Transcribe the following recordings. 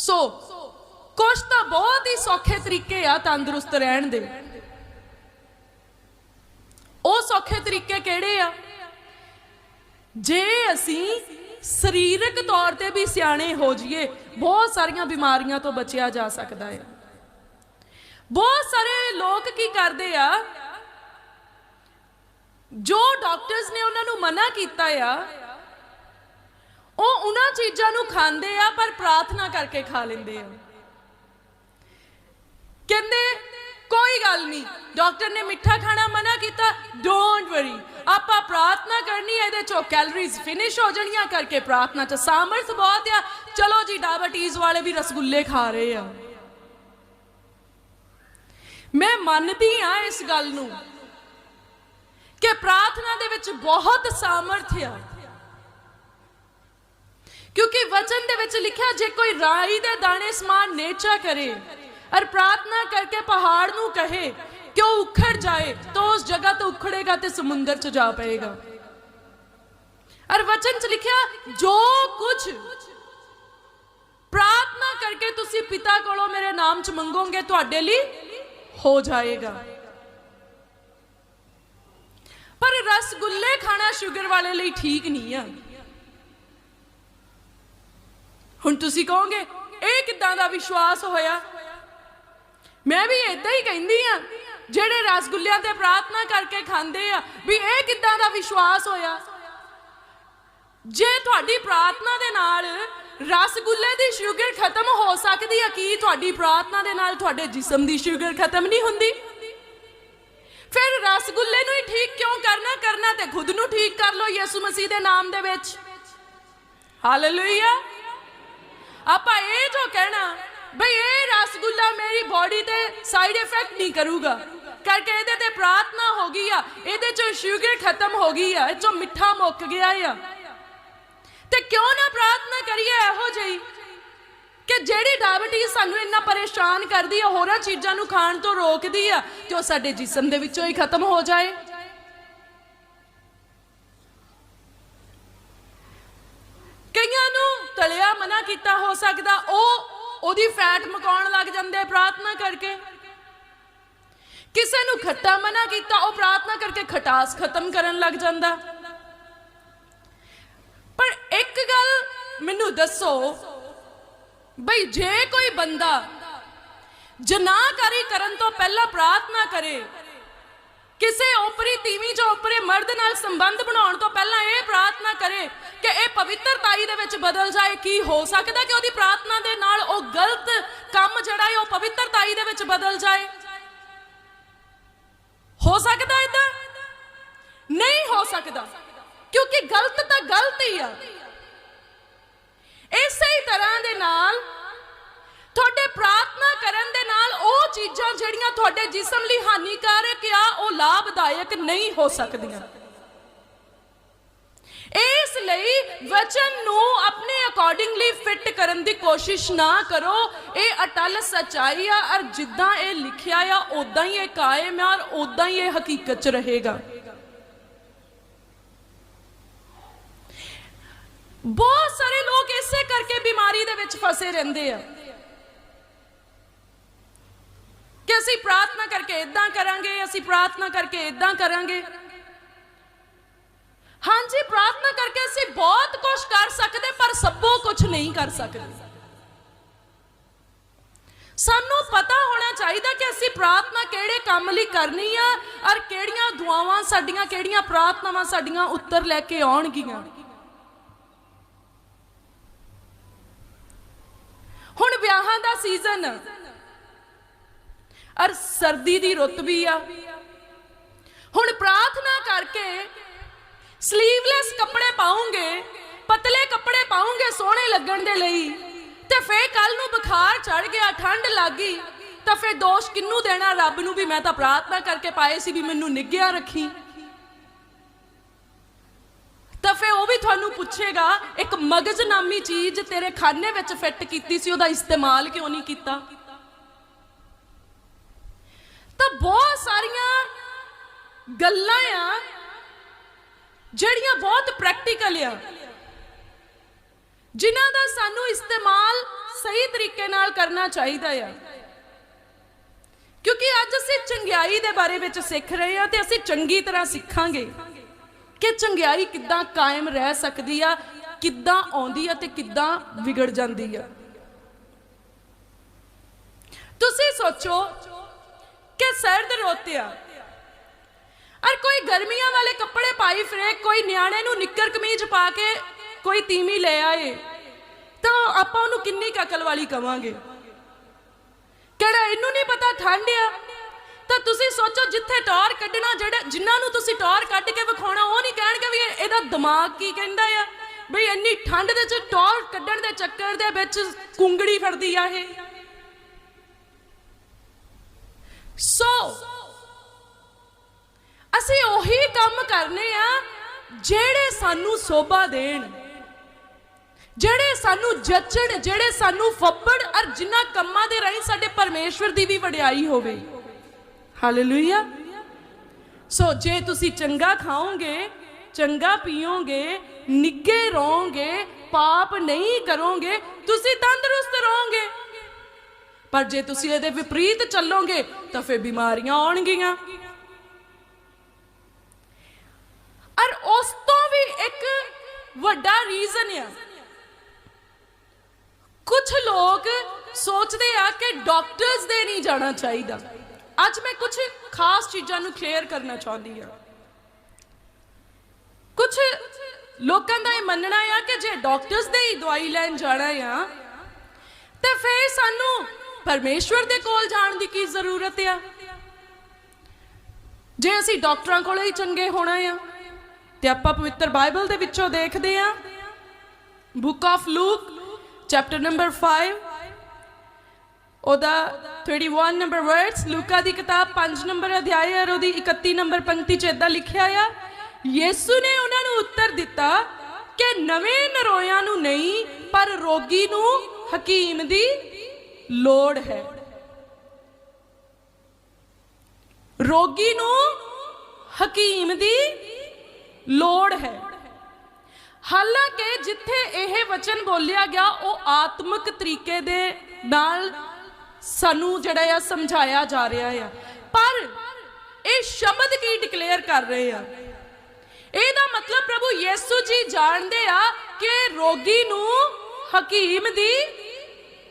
ਸੋ, ਕੁਛ ਤਾਂ ਬਹੁਤ ਹੀ ਸੌਖੇ ਤਰੀਕੇ ਆ ਤੰਦਰੁਸਤ ਰਹਿਣ ਦੇ। ਉਹ ਸੌਖੇ ਤਰੀਕੇ ਕਿਹੜੇ ਆ? ਜੇ ਅਸੀਂ ਸਰੀਰਕ ਤੌਰ ਤੇ ਵੀ ਸਿਆਣੇ ਹੋ ਜਾਈਏ, ਬਹੁਤ ਸਾਰੀਆਂ ਬਿਮਾਰੀਆਂ ਤੋਂ ਬਚਿਆ ਜਾ ਸਕਦਾ ਹੈ ਬਹੁਤ ਸਾਰੇ ਲੋਕ ਕੀ ਕਰਦੇ ਆ? ਜੋ ਡਾਕਟਰਸ ਨੇ ਉਹਨਾਂ ਨੂੰ ਮਨਾ ਕੀਤਾ ਆ ਉਹ ਉਹਨਾਂ ਚੀਜ਼ਾਂ ਨੂੰ ਖਾਂਦੇ ਆ, ਪਰ ਪ੍ਰਾਰਥਨਾ ਕਰਕੇ ਖਾ ਲੈਂਦੇ ਆ। ਕਹਿੰਦੇ, ਕੋਈ ਗੱਲ ਨਹੀਂ। ਡਾਕਟਰ ਨੇ ਮਿੱਠਾ ਖਾਣਾ ਮਨਾ ਕੀਤਾ। ਡੋਂਟ ਵਰੀ ਆਪਾਂ ਪ੍ਰਾਰਥਨਾ ਕਰਨੀ ਹੈ ਇਹਦੇ ਚੋਂ ਕੈਲਰੀਜ਼ ਫਿਨਿਸ਼ ਹੋ ਜਾਣੀਆਂ ਕਰਕੇ ਪ੍ਰਾਰਥਨਾ ਚ ਸਾਮਰਥ ਬਹੁਤ ਆ। ਚਲੋ ਜੀ ਡਾਇਬਟੀਜ਼ ਵਾਲੇ ਵੀ ਰਸਗੁੱਲੇ ਖਾ ਰਹੇ ਆ। ਮੈਂ ਮੰਨਦੀ ਆ ਇਸ ਗੱਲ ਨੂੰ ਕਿ ਪ੍ਰਾਰਥਨਾ ਦੇ ਵਿੱਚ ਬਹੁਤ ਸਾਮਰਥ ਆ। ਕਿਉਂਕਿ ਵਚਨ ਦੇ ਵਿੱਚ ਲਿਖਿਆ, ਜੇ ਕੋਈ ਰਾਈ ਦੇ ਦਾਣੇ ਸਮਾਨ ਨੇਚਾ ਕਰੇ ਔਰ ਪ੍ਰਾਰਥਨਾ ਕਰਕੇ ਪਹਾੜ ਨੂੰ ਕਹੇ ਕਿ ਉਹ ਉਖੜ ਜਾਏ, ਤਾਂ ਉਸ ਜਗ੍ਹਾ ਤੋਂ ਉਖੜੇਗਾ ਤੇ ਸਮੁੰਦਰ 'ਚ ਜਾ ਪਏਗਾ। ਔਰ ਵਚਨ 'ਚ ਲਿਖਿਆ, ਜੋ ਕੁਝ ਪ੍ਰਾਰਥਨਾ ਕਰਕੇ ਤੁਸੀਂ ਪਿਤਾ ਕੋਲੋਂ ਮੇਰੇ ਨਾਮ 'ਚ ਮੰਗੋਗੇ, ਤੁਹਾਡੇ ਲਈ ਹੋ ਜਾਏਗਾ। ਪਰ ਰਸਗੁੱਲੇ ਖਾਣਾ ਸ਼ੂਗਰ ਵਾਲੇ ਲਈ ਠੀਕ ਨਹੀਂ ਆ। ਹੁਣ ਤੁਸੀਂ ਕਹੋਗੇ, ਇਹ ਕਿੱਦਾਂ ਦਾ ਵਿਸ਼ਵਾਸ ਹੋਇਆ? ਮੈਂ ਵੀ ਇਦਾਂ ਹੀ ਕਹਿੰਦੀ ਆ ਜਿਹੜੇ ਰਸਗੁੱਲਿਆਂ ਤੇ ਪ੍ਰਾਰਥਨਾ ਕਰਕੇ ਖਾਂਦੇ ਆ, ਵੀ ਇਹ ਕਿੱਦਾਂ ਦਾ ਵਿਸ਼ਵਾਸ ਹੋਇਆ? ਜੇ ਤੁਹਾਡੀ ਪ੍ਰਾਰਥਨਾ ਦੇ ਨਾਲ ਰਸਗੁੱਲੇ ਦੀ ਸ਼ੂਗਰ ਖਤਮ ਹੋ ਸਕਦੀ ਹੈ ਕੀ ਤੁਹਾਡੀ ਪ੍ਰਾਰਥਨਾ ਦੇ ਨਾਲ ਤੁਹਾਡੇ ਜਿਸਮ ਦੀ ਸ਼ੂਗਰ ਖਤਮ ਨਹੀਂ ਹੁੰਦੀ? ਫਿਰ ਰਸਗੁੱਲੇ ਨੂੰ ਹੀ ਠੀਕ ਕਿਉਂ ਕਰਨਾ? ਕਰਨਾ ਤੇ ਖੁਦ ਨੂੰ ਠੀਕ ਕਰ ਲਓ ਯਿਸੂ ਮਸੀਹ ਦੇ ਨਾਮ ਦੇ ਵਿੱਚ। ਹਾਲੇਲੂਇਆ ਆਪਾਂ ਇਹ ਜੋ ਕਹਿਣਾ ਬਈ ਇਹ ਰਸਗੁੱਲਾ ਮੇਰੀ ਬਾਡੀ ਤੇ ਸਾਈਡ ਇਫੈਕਟ ਨਹੀਂ ਕਰੂਗਾ ਕਰਕੇ ਇਹਦੇ ਤੇ ਪ੍ਰਾਰਥਨਾ ਹੋ ਗਈ ਆ ਇਹਦੇ ਚੋਂ ਸ਼ੂਗਰ ਖਤਮ ਹੋ ਗਈ ਆ ਇਹ ਚੋਂ ਮਿੱਠਾ ਮੁੱਕ ਗਿਆ ਆ ਤੇ ਕਿਉਂ ਨਾ ਪ੍ਰਾਰਥਨਾ ਕਰੀਏ ਇਹੋ ਜਿਹੀ ਕਿ ਜਿਹੜੀ ਡਾਇਬਟੀਜ਼ ਸਾਨੂੰ ਇੰਨਾ ਪਰੇਸ਼ਾਨ ਕਰਦੀ ਆ ਹੋਰਾਂ ਚੀਜ਼ਾਂ ਨੂੰ ਖਾਣ ਤੋਂ ਰੋਕਦੀ ਆ ਤੇ ਉਹ ਸਾਡੇ ਜਿਸਮ ਦੇ ਵਿੱਚੋਂ ਹੀ ਖਤਮ ਹੋ ਜਾਏ ਕਈਆਂ ਨੂੰ ਤਲਿਆ ਮਨਾ ਕੀਤਾ ਹੋ ਸਕਦਾ, ਉਹ ਉਹਦੀ ਫੈਟ ਮਕਾਉਣ ਲੱਗ ਜਾਂਦੇ ਪ੍ਰਾਰਥਨਾ ਕਰਕੇ। ਕਿਸੇ ਨੂੰ ਖੱਟਾ ਮਨਾ ਕੀਤਾ, ਉਹ ਪ੍ਰਾਰਥਨਾ ਕਰਕੇ ਖਟਾਸ ਖਤਮ ਕਰਨ ਲੱਗ ਜਾਂਦਾ। ਪਰ ਇੱਕ ਗੱਲ ਮੈਨੂੰ ਦੱਸੋ, ਬਈ ਜੇ ਕੋਈ ਬੰਦਾ ਜਨਾਹਕਾਰੀ ਕਰਨ ਤੋਂ ਪਹਿਲਾਂ ਪ੍ਰਾਰਥਨਾ ਕਰੇ ਕਿਸੇ ਓਪਰੀ ਤੀਵੀਂ ਜਾਂ ਓਪਰੇ ਮਰਦ ਨਾਲ ਸੰਬੰਧ ਬਣਾਉਣ ਤੋਂ ਪਹਿਲਾਂ ਇਹ ਪ੍ਰਾਰਥਨਾ ਕਰੇ ਕਿ ਇਹ ਪਵਿੱਤਰਤਾਈ ਦੇ ਵਿੱਚ ਬਦਲ ਜਾਏ, ਕੀ ਹੋ ਸਕਦਾ ਕਿ ਉਹਦੀ ਪ੍ਰਾਰਥਨਾ ਦੇ ਨਾਲ ਉਹ ਗਲਤ ਕੰਮ ਜਿਹੜਾ ਹੈ ਉਹ ਪਵਿੱਤਰਤਾਈ ਦੇ ਵਿੱਚ ਬਦਲ ਜਾਏ? ਹੋ ਸਕਦਾ ਇਦਾਂ ਨਹੀਂ ਹੋ ਸਕਦਾ, ਕਿਉਂਕਿ ਗਲਤ ਤਾਂ ਗਲਤ ਹੀ ਆ। ਇਸੇ ਹੀ ਤਰ੍ਹਾਂ ਦੇ ਨਾਲ ਤੁਹਾਡੇ ਪ੍ਰਾਰਥਨਾ ਕਰਨ ਦੇ ਨਾਲ ਉਹ ਚੀਜ਼ਾਂ ਜਿਹੜੀਆਂ ਤੁਹਾਡੇ ਜਿਸਮ ਲਈ ਹਾਨੀਕਾਰਕ ਲਾਭਦਾਇਕ ਨਹੀਂ ਹੋ ਸਕਦੀਆਂ। ਇਸ ਲਈ ਵਚਨ ਨੂੰ ਆਪਣੇ ਅਕੋਰਡਿੰਗਲੀ ਫਿੱਟ ਕਰਨ ਦੀ ਕੋਸ਼ਿਸ਼ ਨਾ ਕਰੋ। ਇਹ ਅਟਲ ਸਚਾਈ ਆ ਔਰ ਜਿੱਦਾਂ ਇਹ ਲਿਖਿਆ ਆ ਉਦਾਂ ਹੀ ਇਹ ਕਾਇਮ ਆ ਔਰ ਉਦਾਂ ਹੀ ਇਹ ਹਕੀਕਤ 'ਚ ਰਹੇਗਾ। ਬਹੁਤ ਸਾਰੇ ਲੋਕ ਇਸੇ ਕਰਕੇ ਬਿਮਾਰੀ ਦੇ ਵਿੱਚ ਫਸੇ ਰਹਿੰਦੇ ਆ। ਕਿ ਅਸੀਂ ਪ੍ਰਾਰਥਨਾ ਕਰਕੇ ਇਦਾਂ ਕਰਾਂਗੇ, ਅਸੀਂ ਪ੍ਰਾਰਥਨਾ ਕਰਕੇ ਇਦਾਂ ਕਰਾਂਗੇ। ਹਾਂਜੀ, ਪ੍ਰਾਰਥਨਾ ਕਰਕੇ ਅਸੀਂ ਬਹੁਤ ਕੁਝ ਕਰ ਸਕਦੇ, ਪਰ ਸਭੋ ਕੁਝ ਨਹੀਂ ਕਰ ਸਕਦੇ। ਸਾਨੂੰ ਪਤਾ ਹੋਣਾ ਚਾਹੀਦਾ ਕਿ ਅਸੀਂ ਪ੍ਰਾਰਥਨਾ ਕਿਹੜੇ ਕੰਮ ਲਈ ਕਰਨੀ ਆ, ਔਰ ਕਿਹੜੀਆਂ ਦੁਆਵਾਂ ਸਾਡੀਆਂ, ਕਿਹੜੀਆਂ ਪ੍ਰਾਰਥਨਾਵਾਂ ਸਾਡੀਆਂ ਉੱਤਰ ਲੈ ਕੇ ਆਉਣਗੀਆਂ। ਹੁਣ ਵਿਆਹਾਂ ਦਾ ਸੀਜ਼ਨ ਅਰ ਸਰਦੀ ਦੀ ਰੁੱਤ ਵੀ ਆ। ਹੁਣ ਪ੍ਰਾਰਥਨਾ ਕਰਕੇ ਸਲੀਵਲੈਸ ਕੱਪੜੇ ਪਾਉਂਗੇ, ਪਤਲੇ ਕੱਪੜੇ ਪਾਉਂਗੇ ਸੋਹਣੇ ਲੱਗਣ ਦੇ ਲਈ, ਤੇ ਫੇਰ ਕੱਲ ਨੂੰ ਬੁਖਾਰ ਚੜ ਗਿਆ, ਠੰਡ ਲੱਗ ਗਈ, ਤਾਂ ਫੇਰ ਦੋਸ਼ ਕਿੰਨੂੰ ਦੇਣਾ? ਰੱਬ ਨੂੰ ਵੀ ਮੈਂ ਤਾਂ ਪ੍ਰਾਰਥਨਾ ਕਰਕੇ ਪਾਏ ਸੀ ਵੀ ਮੈਨੂੰ ਨਿੱਗਿਆ ਰੱਖੀ। ਤਾਂ ਫੇਰ ਉਹ ਵੀ ਤੁਹਾਨੂੰ ਪੁੱਛੇਗਾ, ਇੱਕ ਮਗਜ਼ ਨਾਮੀ ਚੀਜ਼ ਤੇਰੇ ਖਾਨੇ ਵਿੱਚ ਫਿੱਟ ਕੀਤੀ ਸੀ, ਉਹਦਾ ਇਸਤੇਮਾਲ ਕਿਉਂ ਨਹੀਂ ਕੀਤਾ? ਤਾਂ ਬਹੁਤ ਸਾਰੀਆਂ ਗੱਲਾਂ ਆ ਜਿਹੜੀਆਂ ਬਹੁਤ ਪ੍ਰੈਕਟੀਕਲ ਆ। ਜਿਨ੍ਹਾਂ ਦਾ ਸਾਨੂੰ ਇਸਤੇਮਾਲ ਸਹੀ ਤਰੀਕੇ ਨਾਲ ਕਰਨਾ ਚਾਹੀਦਾ ਆ। ਕਿਉਂਕਿ ਅੱਜ ਅਸੀਂ ਚੰਗਿਆਈ ਦੇ ਬਾਰੇ ਵਿੱਚ ਸਿੱਖ ਰਹੇ ਹਾਂ ਤੇ ਅਸੀਂ ਚੰਗੀ ਤਰ੍ਹਾਂ ਸਿੱਖਾਂਗੇ ਕਿ ਚੰਗਿਆਈ ਕਿੱਦਾਂ ਕਾਇਮ ਰਹਿ ਸਕਦੀ ਆ, ਕਿੱਦਾਂ ਆਉਂਦੀ ਆ ਤੇ ਕਿੱਦਾਂ ਵਿਗੜ ਜਾਂਦੀ ਆ। ਤੁਸੀਂ ਸੋਚੋ ਸਰਦ ਰੋਤੇ ਆ। ਔਰ ਕੋਈ ਗਰਮੀਆਂ ਵਾਲੇ ਕੱਪੜੇ ਪਾਈ ਫਿਰੇ, ਕੋਈ ਨਿਆਣੇ ਨੂੰ ਨਿੱਕਰ ਕਮੀਜ਼ ਪਾ ਕੇ ਕੋਈ ਤੀਮੀ ਲੈ ਆਏ, ਤਾਂ ਆਪਾਂ ਉਹਨੂੰ ਕਿੰਨੀ ਕੁ ਵਾਲੀ ਕਵਾਂਗੇ? ਕਿਹੜਾ ਇਹਨੂੰ ਨਹੀਂ ਪਤਾ ਠੰਡ ਆ? ਤਾਂ ਤੁਸੀਂ ਸੋਚੋ ਜਿੱਥੇ ਟੌਰ ਕੱਢਣਾ, ਜਿਹੜਾ ਜਿਨ੍ਹਾਂ ਨੂੰ ਤੁਸੀਂ ਟੌਰ ਕੱਢ ਕੇ ਵਿਖਾਉਣਾ, ਉਹ ਨਹੀਂ ਕਹਿਣਗੇ ਵੀ ਇਹਦਾ ਦਿਮਾਗ ਕੀ ਕਹਿੰਦਾ ਆ? ਬਈ ਇੰਨੀ ਠੰਡ ਦੇ ਚ ਟੌਰ ਕੱਢਣ ਦੇ ਚੱਕਰ ਦੇ ਵਿੱਚ ਕੁੰਗੜੀ ਫੜਦੀ ਆ ਇਹ। ਸੋ। ਅਸੀਂ ਉਹੀ ਕੰਮ ਕਰਨੇ ਆ ਜਿਹੜੇ ਸਾਨੂੰ ਸੋਭਾ ਦੇਣ। ਜਿਹੜੇ ਸਾਨੂੰ ਜੱਚਣ, ਜਿਹੜੇ ਸਾਨੂੰ ਫੱਬੜ ਔਰ ਜਿਨ੍ਹਾਂ ਕੰਮਾਂ ਦੇ ਰਾਹੀਂ ਸਾਡੇ ਪਰਮੇਸ਼ਵਰ ਦੀ ਵੀ ਵਡਿਆਈ ਹੋਵੇ। ਹਾਲੇਲੂਇਆ ਸੋ ਜੇ ਤੁਸੀਂ ਚੰਗਾ ਖਾਓਗੇ, ਚੰਗਾ ਪੀਓਗੇ ਨਿੱਗੇ ਰਹੋਗੇ, ਪਾਪ ਨਹੀਂ ਕਰੋਗੇ, ਤੁਸੀਂ ਤੰਦਰੁਸਤ ਰਹੋਗੇ। ਪਰ ਜੇ ਤੁਸੀਂ ਇਹਦੇ ਵਿਪਰੀਤ ਚੱਲੋਗੇ, ਤਾਂ ਫਿਰ ਬਿਮਾਰੀਆਂ ਆਉਣਗੀਆਂ। ਔਰ ਉਸ ਤੋਂ ਵੀ ਇੱਕ ਵੱਡਾ ਰੀਜ਼ਨ ਆ। ਕੁਝ ਲੋਕ ਸੋਚਦੇ ਆ ਕਿ ਡਾਕਟਰਸ ਦੇ ਨਹੀਂ ਜਾਣਾ ਚਾਹੀਦਾ। ਅੱਜ ਮੈਂ ਕੁਝ ਖਾਸ ਚੀਜ਼ਾਂ ਨੂੰ ਕਲੀਅਰ ਕਰਨਾ ਚਾਹੁੰਦੀ ਆ ਕੁਝ ਲੋਕਾਂ ਦਾ ਇਹ ਮੰਨਣਾ ਆ ਕਿ ਜੇ ਡਾਕਟਰਸ ਦੇ ਹੀ ਦਵਾਈ ਲੈਣ ਜਾਣਾ ਆ, ਤੇ ਫਿਰ ਸਾਨੂੰ ਪਰਮੇਸ਼ਵਰ ਦੇ ਕੋਲ ਜਾਣ ਦੀ ਕੀ ਜ਼ਰੂਰਤ ਆ? ਜੇ ਅਸੀਂ ਡਾਕਟਰਾਂ ਕੋਲੇ ਹੀ ਚੰਗੇ ਹੋਣਾ ਆ, ਤੇ ਆਪਾਂ ਪਵਿੱਤਰ ਬਾਈਬਲ ਦੇ ਵਿੱਚੋਂ ਦੇਖਦੇ ਆ, book of Luke, chapter number 5 ਉਹਦਾ 31 ਨੰਬਰ ਵਰਡਸ ਲੂਕਾ ਦੀ ਕਿਤਾਬ 5 ਨੰਬਰ ਅਧਿਆਇ ਔਰ ਉਹਦੀ 31 ਨੰਬਰ ਪੰਕਤੀ 'ਚ ਇਦਾਂ ਲਿਖਿਆ ਆ, ਯੀਸੂ ਨੇ ਉਹਨਾਂ ਨੂੰ ਉੱਤਰ ਦਿੱਤਾ ਕਿ ਨਵੇਂ ਨਰੋਇਆਂ ਨੂੰ ਨਹੀਂ, ਪਰ ਰੋਗੀ ਨੂੰ ਹਕੀਮ ਦੀ ਲੋੜ ਹੈ। ਰੋਗੀ ਨੂੰ ਹਕੀਮ ਦੀ ਲੋੜ ਹੈ। ਹਾਲਾਂਕਿ ਜਿੱਥੇ ਇਹ ਵਚਨ ਬੋਲਿਆ ਗਿਆ, ਉਹ ਆਤਮਿਕ ਤਰੀਕੇ ਦੇ ਨਾਲ ਸਾਨੂੰ ਜਿਹੜਾ ਆ ਸਮਝਾਇਆ ਜਾ ਰਿਹਾ ਆ। ਪਰ ਇਹ ਸ਼ਬਦ ਕੀ ਡਿਕਲੇਅਰ ਕਰ ਰਹੇ ਆ? ਇਹਦਾ ਮਤਲਬ ਪ੍ਰਭੂ ਯੀਸੂ ਜੀ ਜਾਣਦੇ ਆ ਕਿ ਰੋਗੀ ਨੂੰ ਹਕੀਮ ਦੀ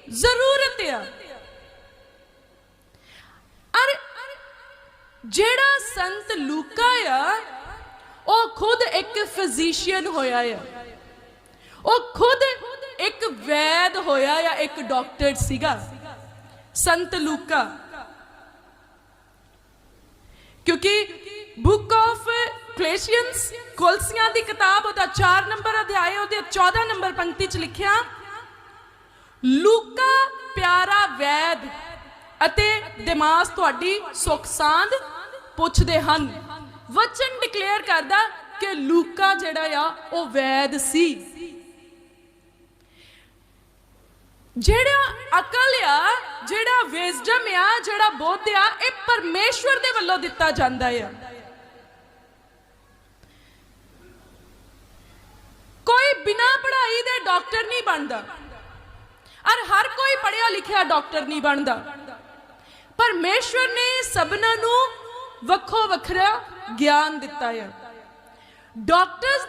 ਜ਼ਰੂਰਤ ਆ। ਅਰ ਜਿਹੜਾ ਸੰਤ ਲੂਕਾ ਆ, ਉਹ ਖੁਦ ਇੱਕ ਫਿਜ਼ੀਸ਼ੀਅਨ ਹੋਇਆ ਆ। ਉਹ ਖੁਦ ਇੱਕ ਵੈਦ ਹੋਇਆ ਆ, ਇੱਕ ਡਾਕਟਰ ਸੀਗਾ, ਸੰਤ ਲੂਕਾ। ਕਿਉਂਕਿ ਬੁੱਕ ਆਫ ਕਲੇਸ਼ੀਅਨਸ ਕੋਲਸੀਆਂ ਦੀ ਕਿਤਾਬ ਉਹਦਾ 4 ਨੰਬਰ ਅਧਿਆਇ ਉਹਦੇ 14 ਨੰਬਰ ਪੰਕਤੀ ਚ ਲਿਖਿਆ ਲੂਕਾ ਪਿਆਰਾ ਵੈਦ ਅਤੇ ਦਿਮਾਗ ਤੁਹਾਡੀ ਸੁਖ ਸਾਂਦ ਪੁੱਛਦੇ ਹਨ। ਵਚਨ ਡਿਕਲੇਅਰ ਕਰਦਾ ਕਿ ਲੂਕਾ ਜਿਹੜਾ ਆ, ਉਹ ਵੈਦ ਸੀ। ਜਿਹੜਾ ਅਕਲ ਆ, ਜਿਹੜਾ ਵਿਜ਼ਡਮ ਆ, ਜਿਹੜਾ ਬੁੱਧ ਆ, ਇਹ ਪਰਮੇਸ਼ਵਰ ਦੇ ਵੱਲੋਂ ਦਿੱਤਾ ਜਾਂਦਾ ਆ। ਕੋਈ ਬਿਨਾ ਪੜ੍ਹਾਈ ਦੇ ਡਾਕਟਰ ਨਹੀਂ ਬਣਦਾ। ਔਰ ਹਰ ਕੋਈ ਪੜਿਆ ਲਿਖਿਆ ਡਾਕਟਰ ਨਹੀਂ ਬਣਦਾ। ਪਰਮੇਸ਼ਵਰ ਨੇ ਸਭਨਾਂ ਨੂੰ ਵੱਖੋ ਵੱਖਰਾ ਗਿਆਨ ਦਿੱਤਾ ਹੈ ਡਾਕਟਰਸ ਦੇ